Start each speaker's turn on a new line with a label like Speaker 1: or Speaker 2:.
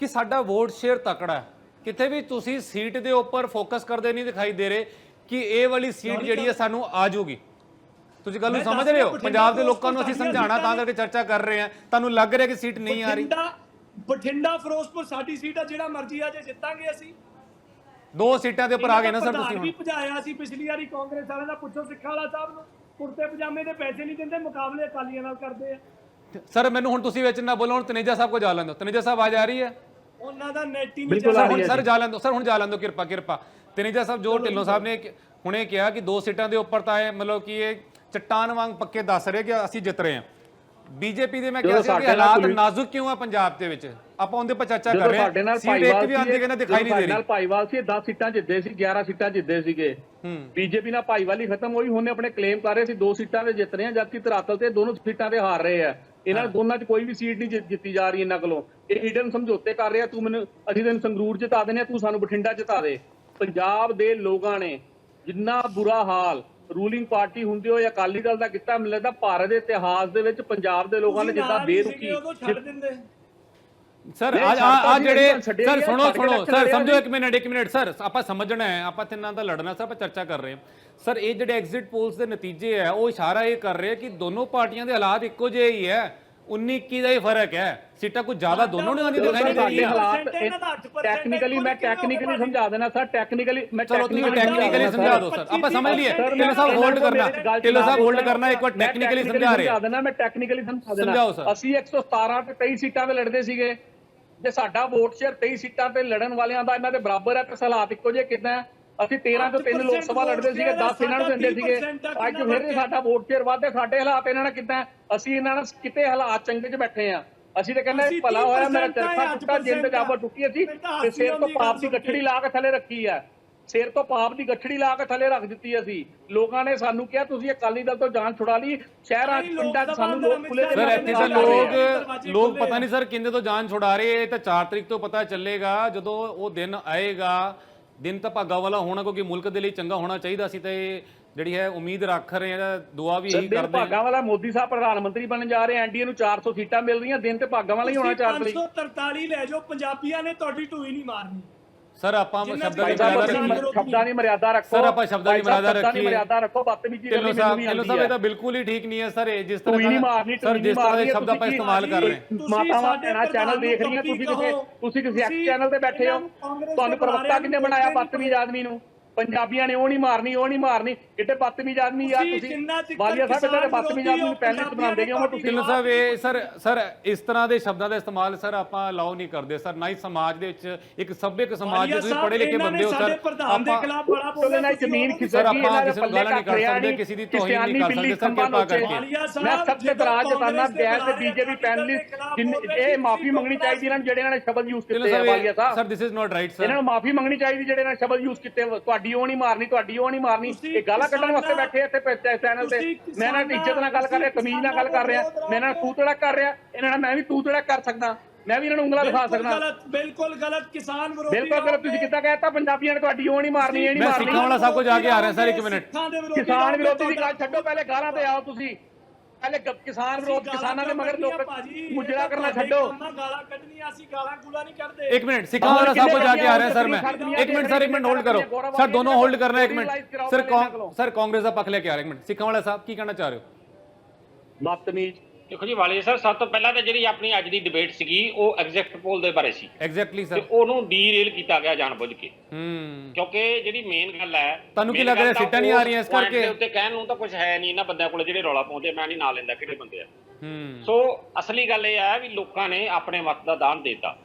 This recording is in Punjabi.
Speaker 1: ਕਿ ਸਾਡਾ ਵੋਟ ਸ਼ੇਅਰ ਤਕੜਾ ਹੈ। ਕਿਤੇ ਵੀ ਤੁਸੀਂ ਸੀਟ ਦੇ ਉੱਪਰ ਫੋਕਸ ਕਰਦੇ ਨਹੀਂ ਦਿਖਾਈ ਦੇ ਰਹੇ ਕਿ ਇਹ ਵਾਲੀ ਸੀਟ ਜਿਹੜੀ ਹੈ ਸਾਨੂੰ ਆ ਜਾਊਗੀ ਤੁਸੀਂ ਗੱਲ ਨੂੰ ਸਮਝ ਰਹੇ ਹੋ? ਪੰਜਾਬ ਦੇ ਲੋਕਾਂ ਨੂੰ ਅਸੀਂ ਸਮਝਾਉਣਾ ਤਾਂ ਕਰਕੇ ਚਰਚਾ ਕਰ ਰਹੇ ਹਾਂ। ਤੁਹਾਨੂੰ ਲੱਗ ਰਿਹਾ ਕਿ ਸੀਟ ਨਹੀਂ ਆ ਰਹੀ?
Speaker 2: ਬਠਿੰਡਾ ਫਿਰੋਜ਼ਪੁਰ ਸਾਡੀ ਸੀਟ ਆ ਜਿਹੜਾ ਮਰਜ਼ੀ ਆ ਜੇ ਜਿੱਤਾਂਗੇ ਅਸੀਂ।
Speaker 1: ਦੋ ਸੀਟਾਂ ਦੇ ਉੱਪਰ ਆ ਗਏ ਨਾ ਸਰ ਤੁਸੀਂ
Speaker 2: ਵੀ ਭਜਾਇਆ ਸੀ ਪਿਛਲੀ ਵਾਰੀ ਕਾਂਗਰਸ ਵਾਲਿਆਂ ਦਾ। ਪੁੱਛੋ ਸਿੱਖਾਂ ਵਾਲਾ ਸਾਹਿਬ ਨੂੰ ਕੁੜਤੇ ਪਜਾਮੇ ਦੇ ਪੈਸੇ ਨਹੀਂ ਦਿੰਦੇ ਮੁਕਾਬਲੇ ਅਕਾਲੀਆਂ ਨਾਲ ਕਰਦੇ ਆ।
Speaker 1: ਸਰ ਮੈਨੂੰ ਹੁਣ ਤੁਸੀਂ ਵਿੱਚ ਨਾ ਬੋਲੋ ਹੁਣ ਤਨੇਜਾ ਸਾਹਿਬ ਕੋ ਜਾ ਲੈਂਦੋ ਤਨੇਜਾ ਸਾਹਿਬ ਆ ਜਾ ਰਹੀ ਹੈ।
Speaker 2: ਉਹਨਾਂ ਦਾ ਨੈਟ ਹੀ ਨਹੀਂ
Speaker 3: ਬਿਲਕੁਲ
Speaker 1: ਹੁਣ ਸਰ ਜਾ। ਲੈਂਦੋ ਸਰ ਹੁਣ ਜਾ ਲੈਂਦੋ ਕਿਰਪਾ ਕਿਰਪਾ। ਤਨੇਜਾ ਸਾਹਿਬ ਜੋ ਢਿੱਲੋਂ ਸਾਹਿਬ ਨੇ ਕਿ- ਹੁਣੇ ਕਿਹਾ ਕਿ ਦੋ ਸੀਟਾਂ ਦੇ ਉੱਪਰ ਤਾਂ ਇਹ ਮਤਲਬ ਕਿ ਇਹ ਚਟਾਨ ਵਾਂਗ ਪੱਕੇ ਦੱਸ ਰਹੇ ਕਿ ਅਸੀਂ ਜਿੱਤ ਰਹੇ ਹਾਂ। ਬੀਜੇਪੀ ਦੇ ਮੈਂ ਕਿਹਾ
Speaker 3: ਜਦੋਂ
Speaker 1: ਸੀ ਕਿ
Speaker 3: ਸਾਡੇ ਨਾਲ
Speaker 1: ਹਾਲਾਤ ਨਾਜ਼ੁਕ ਕਿਉਂ ਆ ਪੰਜਾਬ ਦੇ ਵਿੱਚ? ਆਪਾਂ ਉਹਦੇ ਪਰ ਚਰਚਾ ਕਰ
Speaker 3: ਜਦੋਂ
Speaker 1: ਰਹੇ ਹਾਂ।
Speaker 3: ਸਾਡੇ ਨਾਲ
Speaker 1: ਸੀਟ ਇੱਕ
Speaker 3: ਭਾਈਵਾਲ
Speaker 1: ਵੀ ਆਂਦੀ ਕਹਿੰਦਾ ਦਿਖਾਈ ਨਹੀਂ ਦੇ
Speaker 3: ਸਾਡੇ ਨਾਲ
Speaker 1: ਰਹੀ
Speaker 3: ਭਾਈਵਾਲ ਸੀ 10 ਸੀਟਾਂ ਜਿੱਤੇ ਸੀ 11 ਸੀਟਾਂ ਜਿੱਤੇ ਸੀਗੇ।
Speaker 1: ਹੂੰ।
Speaker 3: ਬੀਜੇਪੀ ਨਾਲ ਭਾਈਵਾਲੀ ਖਤਮ ਹੋਈ ਹੁਣ ਇਹ ਆਪਣੇ ਕਲੇਮ ਕਰ ਰਹੇ ਸੀ ਦੋ ਸੀਟਾਂ ਤੇ ਜਿੱਤ ਰਹੇ ਆ ਜਦਕਿ ਧਰਾਤਲ ਤੇ ਦੋਨੋਂ ਸੀਟਾਂ ਤੇ ਹਾਰ ਰਹੇ ਆ। ਇਹਨਾਂ ਦੋਨਾਂ 'ਚ ਕੋਈ ਵੀ ਸੀਟ ਨਹੀਂ ਜਿੱਤ- ਜਾ ਰਹੀ ਇਹਨਾਂ ਕੋਲੋਂ। ਇਹ ਹਿਡਨ ਸਮਝੌਤੇ ਕਰ ਰਹੇ ਤੂੰ ਮੈਨੂੰ ਅਸੀਂ ਤੈਨੂੰ ਸੰਗਰੂਰ ਜਿਤਾ ਦੇਣੇ ਤੂੰ ਸਾਨੂੰ ਬਠਿੰਡਾ ਜਿਤਾ ਦੇ। ਪੰਜਾਬ ਦੇ ਲੋਕਾਂ ਨੇ ਜਿੰਨਾ ਬੁਰਾ ਹਾਲ ਰੂਲਿੰਗ ਪਾਰਟੀ ਹੁੰਦੀ ਹੋਏ ਅਕਾਲੀ ਦਲ ਦਾ ਕੀਤਾ ਮੈਨੂੰ ਲੱਗਦਾ ਭਾਰਤ ਦੇ ਇਤਿਹਾਸ ਦੇ ਵਿੱਚ ਪੰਜਾਬ ਦੇ ਲੋਕਾਂ ਨੇ ਜਿੱਦਾਂ ਬੇਰੁਖੀ
Speaker 2: ਛੱਡ ਦਿੰਦੇ।
Speaker 1: ਸਰ
Speaker 3: ਨਹੀਂ,
Speaker 1: ਆ ਜਿਹੜੇ ਸਰ ਸੁਣੋ ਸੁਣੋ। ਸਰ ਸਮਝੋ। ਇੱਕ ਮਿੰਟ ਇੱਕ ਮਿੰਟ। ਸਰ ਆਪਾਂ ਸਮਝਣਾ ਹੈ ਆਪਾਂ ਤਿੰਨਾਂ ਦਾ ਲੜਨਾ ਸਰ ਆਪਾਂ ਚਰਚਾ ਕਰ ਰਹੇ ਹਾਂ। ਸਰ ਇਹ ਜਿਹੜੇ ਐਗਜ਼ਿਟ ਪੋਲਸ ਦੇ ਨਤੀਜੇ ਹੈ ਉਹ ਇਸ਼ਾਰਾ ਇਹ ਕਰ ਰਹੇ ਆ ਕਿ ਦੋਨੋਂ ਪਾਰਟੀਆਂ ਦੇ ਹਾਲਾਤ ਇੱਕੋ ਜਿਹੇ ਹੀ ਹੈ। 19 21 ਦਾ ਹੀ ਫ਼ਰਕ ਹੈ। ਸੀਟਾਂ ਕੁਝ ਜ਼ਿਆਦਾ ਦੋਨੋਂ ਨੇ ਆਉਂਦੀ ਦਿਖਾਈ ਨਹੀਂ ਦੇ ਰਹੀਆਂ।
Speaker 3: ਹਾਲਾਤ
Speaker 2: ਇਹਨਾਂ ਦਾ 8%
Speaker 3: ਟੈਕਨੀਕਲੀ ਮੈਂ ਟੈਕਨੀਕਲੀ ਸਮਝਾ ਦੇਣਾ ਸਰ ਟੈਕਨੀਕਲੀ ਮੈਂ
Speaker 1: ਚਲੋ ਤੁਸੀਂ
Speaker 3: technically
Speaker 1: ਟੈਕਨੀਕਲੀ ਸਮਝਾ ਦਿਓ ਸਰ। ਆਪਾਂ ਸਮਝ ਲਈਏ। ਢਿੱਲੋਂ ਸਾਹਿਬ ਹੋਲਡ ਕਰਨਾ। ਢਿੱਲੋਂ ਸਾਹਿਬ ਹੋਲਡ ਕਰਨਾ ਇੱਕ ਵਾਰ ਟੈਕਨੀਕਲੀ ਸਮਝਾ ਰਹੇ ਆ।
Speaker 3: ਦੇਣਾ ਮੈਂ ਟੈਕਨੀਕਲੀ ਸਮਝਾ ਦੇਣਾ। ਅਸੀਂ 117 ਤੇ 23 ਸੀਟਾਂ ਤੇ ਲੜਦੇ ਸੀਗੇ। ਜੇ ਸਾਡਾ ਵੋਟ ਸ਼ੇਅਰ 23 ਸੀਟਾਂ ਤੇ ਲੜਨ ਵਾਲਿਆਂ ਦਾ ਇਹਨਾਂ ਦੇ ਬਰਾਬਰ ਹੈ ਤੇ ਹਾਲਾਤ ਇੱਕੋ ਜਿਹੇ ਕਿਦਾਂ ਹੈ? ਅਸੀਂ 13 ਤੋਂ 3 ਲੋਕ ਸਭਾ ਲੜਦੇ ਸੀਗੇ 10 ਇਹਨਾਂ ਨੂੰ ਦਿੰਦੇ ਸੀਗੇ। ਅੱਜ ਫਿਰ ਸਾਡਾ ਵੋਟ ਸ਼ੇਅਰ ਵੱਧੇ ਸਾਡੇ ਹਾਲਾਤ ਇਹਨਾਂ ਨਾਲ ਕਿਦਾਂ ਅਸੀਂ ਇਹਨਾਂ ਨਾਲ ਕਿਤੇ ਹਾਲਾਤ ਚੰਗੇ 'ਚ ਬੈਠੇ ਆ ਅਸੀਂ ਤਾਂ ਕਹਿੰਦੇ ਭਲਾ ਹੋਇਆ ਮੇਰਾ
Speaker 2: 30%
Speaker 3: ਚਰਖਾ ਟੁੱਟਾ ਜਿੰਦ
Speaker 2: 8%
Speaker 3: ਜਾਬਰ ਟੁੱਟੀ ਅਸੀਂ ਤੇ ਸਿਰ ਤੋਂ ਪਾਪ ਦੀ ਗੱਠੜੀ ਲਾ ਕੇ ਥੱਲੇ ਰੱਖੀ ਆ ਸਿਰ ਤੋਂ ਪਾਪ ਦੀ ਗੱਠੜੀ ਲਾ ਕੇ ਥੱਲੇ ਰੱਖ ਦਿੱਤੀ ਅਸੀਂ। ਲੋਕਾਂ ਨੇ ਸਾਨੂੰ ਕਿਹਾ ਤੁਸੀਂ ਅਕਾਲੀ ਦਲ ਤੋਂ ਜਾਨ ਛੁਡਾ ਲਈ। ਸ਼ਹਿਰਾਂ ਪਿੰਡਾਂ 'ਚ ਸਾਨੂੰ ਲੋਕ ਖੁੱਲੇ ਦੇ
Speaker 1: ਸਰ ਇੱਥੇ ਤਾਂ
Speaker 3: ਆ।
Speaker 1: ਲੋਕ ਲੋਕ ਪਤਾ
Speaker 2: ਆ।
Speaker 1: ਨਹੀਂ ਸਰ ਕਿੰਨੇ ਤੋਂ ਜਾਨ ਛੁਡਾ ਰਹੇ ਇਹ ਤਾਂ 4 ਤਰੀਕ ਤੋਂ ਪਤਾ ਚੱਲੇਗਾ। ਜਦੋਂ ਉਹ ਦਿਨ ਆਏਗਾ ਦਿਨ ਤਾਂ ਭਾਗਾ ਵਾਲਾ ਹੋਣਾ ਕਿਉਂਕਿ ਮੁਲਕ ਦੇ ਲਈ ਚੰਗਾ ਹੋਣਾ ਚਾਹੀਦਾ ਸੀ ਤੇ ਜਿਹੜੀ ਹੈ ਉਮੀਦ ਰੱਖ ਰਹੇ ਹਾਂ ਦੁਆ ਵੀ ਇਹੀ ਕਰਦੇ ਹਾਂ
Speaker 3: ਭਾਗਾਂ ਵਾਲਾ ਮੋਦੀ ਸਾਹਿਬ ਪ੍ਰਧਾਨ ਮੰਤਰੀ ਬਣਨ ਜਾ ਰਹੇ ਐਨਡੀਏ ਨੂੰ 400 ਸੀਟਾਂ ਮਿਲ ਰਹੀਆਂ ਦਿਨ ਤੇ ਭਾਗਾਂ ਵਾਲਾ ਹੀ ਹੋਣਾ 4 ਤਰੀਕ।
Speaker 2: 543 ਲੈ ਜਾਓ ਪੰਜਾਬੀਆਂ ਨੇ ਤੁਹਾਡੀ ਢੂਈ ਨਹੀਂ ਮਾਰਨੀ।
Speaker 1: ਸਰ ਆਪਾਂ ਸ਼ਬਦਾਂ ਦੀ ਮਰਿਆਦਾ
Speaker 2: ਅਸੀਂ
Speaker 1: ਰੱਖੀ।
Speaker 3: ਸ਼ਬਦਾਂ ਦੀ ਮਰਿਆਦਾ ਰੱਖੋ।
Speaker 1: ਸਰ, ਆਪਾਂ ਸ਼ਬਦਾਂ ਦੀ ਮਰਿਆਦਾ
Speaker 3: ਸ਼ਬਦਾਂ ਦੀ
Speaker 1: ਰੱਖੀਏ।
Speaker 3: ਮਰਿਆਦਾ ਰੱਖੋ ਬਦਤਮੀਜੀ ਕਰਨੀ ਮੈਨੂੰ ਵੀ
Speaker 1: ਸਾਹਿਬ ਇਹ
Speaker 3: ਆਉਂਦੀ
Speaker 1: ਤਾਂ ਬਿਲਕੁਲ ਹੀ ਠੀਕ ਨਹੀਂ ਹੈ ਸਰ ਇਹ ਜਿਸ ਤਰ੍ਹਾਂ
Speaker 3: ਨਹੀਂ ਮਾਰਨੀ
Speaker 1: ਸਰ ਜਿਸ ਤਰ੍ਹਾਂ ਦੇ ਸ਼ਬਦ ਆਪਾਂ ਇਸਤੇਮਾਲ ਕਰ ਰਹੇ ਹਾਂ?
Speaker 3: ਮਾਤਾਵਾਂ ਭੈਣਾਂ ਚੈਨਲ ਦੇਖ ਰਹੀਆਂ ਤੁਸੀਂ। ਕਿਸੇ ਤੁਸੀਂ ਕਿਸੇ ਐਕਸ ਚੈਨਲ ਤੇ ਬੈਠੇ ਹੋ। ਤੁਹਾਨੂੰ ਪ੍ਰਵਕਤਾ ਕਿੰਨੇ ਬਣਾਇਆ
Speaker 2: ਹੋ,
Speaker 3: ਬਦਤਮੀਜ਼ ਆਦਮੀ ਨੂੰ? ਪੰਜਾਬੀਆਂ ਨੇ ਉਹ ਨਹੀਂ ਮਾਰਨੀ ਉਹ ਨਹੀਂ ਮਾਰਨੀ। ਕਿਤੇ ਬਦਤਮੀਜ਼ ਆਦਮੀ ਯਾਰ
Speaker 2: ਤੁਸੀਂ
Speaker 3: ਵਾਲੀਆ ਸਾਹਿਬ
Speaker 2: ਕਿਸਾਨ
Speaker 3: ਤੇ ਬਦਤਮੀਜ਼ ਆਦਮੀ ਨੂੰ ਪਹਿਲੇ ਚ ਬਣਾਉਂਦੇ ਗਏ ਹੋ ਤੁਸੀਂ
Speaker 1: ਸਾਹਿਬ ਇਹ ਸਰ ਸਰ ਇਸ ਤਰ੍ਹਾਂ ਦੇ ਸ਼ਬਦਾਂ ਦਾ ਇਸਤੇਮਾਲ ਸਰ ਆਪਾਂ ਅਲਾਉ ਨਹੀਂ ਕਰਦੇ। ਸਰ ਨਾ ਹੀ ਸਮਾਜ ਦੇ ਵਿੱਚ ਇੱਕ ਸੱਭਿਅਕ ਸਮਾਜ ਦੇ ਤੁਸੀਂ ਪੜ੍ਹੇ ਲਿਖੇ ਬੰਦੇ ਹੋ ਸਰ
Speaker 2: ਪ੍ਰਧਾਨ ਦੇ ਖਿਲਾਫ ਬੜਾ
Speaker 3: ਜ਼ਮੀਨ ਖਿਸਕ
Speaker 1: ਸਰ,
Speaker 3: ਗਈ
Speaker 1: ਆਪਾਂ
Speaker 3: ਇਹਨਾਂ ਦੇ
Speaker 1: ਕਿਸੇ ਨੂੰ
Speaker 3: ਪੱਲੇ
Speaker 1: ਗਾਲਾਂ ਨਹੀਂ ਕਰ ਸਕਦੇ, ਕਿਸੇ ਦੀ ਤੋਹੀਨ ਨਹੀਂ ਕਰ ਸਕਦੇ, ਸਰ, ਕਿਰਪਾ। ਕਰਕੇ।
Speaker 3: ਮੈਂ ਸਭ ਤੋਂ ਇਤਰਾਜ਼ ਜਤਾਨਾ ਗੈਰ ਤੇ ਬੀਜੇਪੀ ਪੈਨਲਿਸਟ ਇਹ ਮਾਫੀ ਮੰਗਣੀ ਚਾਹੀਦੀ ਇਹਨਾਂ ਨੂੰ ਜਿਹੜੇ ਇਹਨਾਂ ਨੇ ਸ਼ਬਦ ਯੂਜ਼ ਕੀਤੇ ਆ ਵਾਲੀਆ
Speaker 1: ਸਾਹਿਬ। Sir this is not right
Speaker 3: ਇਹਨਾਂ
Speaker 1: ਸਰ
Speaker 3: ਨੂੰ ਮਾਫੀ ਮੰਗਣੀ ਚਾਹੀਦੀ ਜਿਹੜੇ ਇਹਨਾਂ ਨੇ ਸ਼ਬਦ ਯੂਜ਼ ਕੀਤੇ ਤੁਹਾਡੀ ਉਹ ਨਹੀਂ ਮਾਰਨੀ ਤੁਹਾਡੀ ਉਹ ਨਹੀਂ ਮਾਰਨੀ। ਇਹ ਗਾਲਾਂ ਕੱਢਣ ਵਾਸਤੇ ਬੈਠੇ ਇੱਥੇ ਚੈਨਲ ਤੇ। ਮੈਂ ਇਹਨਾਂ ਦੀ ਇੱਜ਼ਤ ਨਾਲ ਗੱਲ ਕਰ ਰਿਹਾ ਤਮੀਜ਼ ਨਾਲ ਗੱਲ ਕਰ ਰਿਹਾ ਮੈਂ ਇਹਨਾਂ ਨੂੰ ਤੂੰ ਤੜਕ ਕਰ ਰਿਹਾ ਇਹਨਾਂ ਨਾਲ ਮੈਂ ਵੀ ਤੂੰ ਤੜਕ ਕਰ ਸਕਦਾ ਮੈਂ ਵੀ ਇਹਨਾਂ ਨੂੰ ਉਂਗਲਾਂ ਦਿਖਾ ਸਕਦਾ।
Speaker 2: ਗਲਤ ਬਿਲਕੁਲ ਗਲਤ ਕਿਸਾਨ ਵਿਰੋਧੀ
Speaker 3: ਬਿਲਕੁਲ ਗਲਤ ਤੁਸੀਂ ਕਿੱਦਾਂ ਕਹਿਤਾ ਪੰਜਾਬੀਆਂ ਨੇ ਤੁਹਾਡੀ ਉਹ ਨਹੀਂ ਮਾਰਨੀ ਇਹ ਨਹੀਂ
Speaker 1: ਮੈਂ
Speaker 3: ਮਾਰਨੀ।
Speaker 1: ਸਿੱਖਾਂ ਵਾਲਾ ਸਭ ਕੁਝ ਆ ਕੇ ਆ ਰਿਹਾ ਸਰ ਇੱਕ ਮਿੰਟ।
Speaker 2: ਸਿੱਖਾਂ ਦੇ ਵਿਰੋਧੀ
Speaker 3: ਕਿਸਾਨ ਵਿਰੋਧੀ ਦੀ ਗੱਲ
Speaker 2: ਤੁਹਾਡਾ-
Speaker 3: ਛੱਡੋ ਪਹਿਲੇ ਗਾਲਾਂ ਤੇ ਆਓ ਤੁਸੀਂ। ਪਹਿਲੇ ਗ- ਕਿਸਾਨ ਵਿਰੋਧ
Speaker 2: ਗਾਲਾਂ
Speaker 3: ਕਿਸਾਨਾਂ ਦੇ ਮਗਰ
Speaker 2: ਕੱਢਣੀਆਂ
Speaker 3: ਲੋਕ
Speaker 2: ਭਾਜੀ, ਇਹ
Speaker 3: ਮੁਜਰਾ
Speaker 2: ਤਾਂ
Speaker 3: ਕਰਨਾ
Speaker 2: ਤੁਹਾਡੇ
Speaker 3: ਛੱਡੋ।
Speaker 2: ਕੰਮ ਆ, ਗਾਲਾਂ ਕੱਢਣੀਆਂ ਅਸੀਂ ਗਾਲਾਂ ਗੁਲਾ ਨਹੀਂ ਕੱਢਦੇ।
Speaker 1: ਇੱਕ ਮਿੰਟ ਸਿੱਖਾਂ ਵਾਲਾ ਸਭ ਕੁਝ ਆ ਕੇ ਆ ਰਿਹਾ ਸਰ ਮੈਂ। ਇੱਕ ਮਿੰਟ ਸਰ ਇੱਕ ਮਿੰਟ ਹੋਲਡ ਕਰੋ। ਸਰ ਦੋਨੋਂ ਹੋਲਡ ਕਰਨਾ ਇੱਕ ਮਿੰਟ। ਸਰ ਕੌਣ ਸਰ ਕਾਂਗਰਸ ਦਾ ਪੱਖ ਲੈ ਕੇ ਆ ਰਿਹਾ ਇੱਕ ਮਿੰਟ। ਸਿੱਖਾਂ ਵਾਲਾ ਸਾਹਿਬ ਕੀ ਕਹਿਣਾ ਚਾਹ ਰਹੇ ਹੋ?
Speaker 4: ਦੇਖੋ ਜੀ ਵਾਲੀ ਸਰ ਸਭ ਤੋਂ ਪਹਿਲਾਂ ਤਾਂ ਜਿਹੜੀ ਆਪਣੀ ਅੱਜ ਦੀ ਡਿਬੇਟ ਸੀਗੀ ਉਹ ਐਗਜ਼ੈਕਟ ਪੋਲ ਦੇ ਬਾਰੇ ਸੀ।
Speaker 1: ਐਗਜ਼ੈਕਟਲੀ
Speaker 4: ਤੇ
Speaker 1: ਸਰ
Speaker 4: ਉਹਨੂੰ ਡੀਰੇਲ ਕੀਤਾ ਗਿਆ ਜਾਣਬੁੱਝ ਕੇ।
Speaker 1: ਹੂੰ।
Speaker 4: ਕਿਉਂਕਿ ਜਿਹੜੀ ਮੇਨ ਗੱਲ ਹੈ
Speaker 1: ਤੁਹਾਨੂੰ ਕੀ
Speaker 4: main
Speaker 1: ਲੱਗ ਰਿਹਾ
Speaker 4: ਗੱਲ ਤਾਂ
Speaker 1: ਸੀਟਾਂ ਨਹੀਂ ਆ ਰਹੀਆਂ ਇਸ
Speaker 4: point
Speaker 1: ਕਰਕੇ?
Speaker 4: ਦੇ ਉੱਤੇ ਕਹਿਣ ਨੂੰ ਤਾਂ ਕੁਝ ਹੈ ਨਹੀਂ ਇਹਨਾਂ ਬੰਦਿਆਂ ਕੋਲ ਜਿਹੜੇ ਰੌਲਾ ਪਾਉਂਦੇ ਮੈਂ ਨਹੀਂ ਨਾਂ ਲੈਂਦਾ ਕਿਹੜੇ ਬੰਦੇ ਆ।
Speaker 1: ਹੂੰ।
Speaker 4: ਸੋ ਅਸਲੀ ਗੱਲ ਇਹ ਹੈ ਵੀ ਲੋਕਾਂ ਨੇ ਆਪਣੇ ਮਤ ਦਾ ਦਾਨ ਦਿੱਤਾ।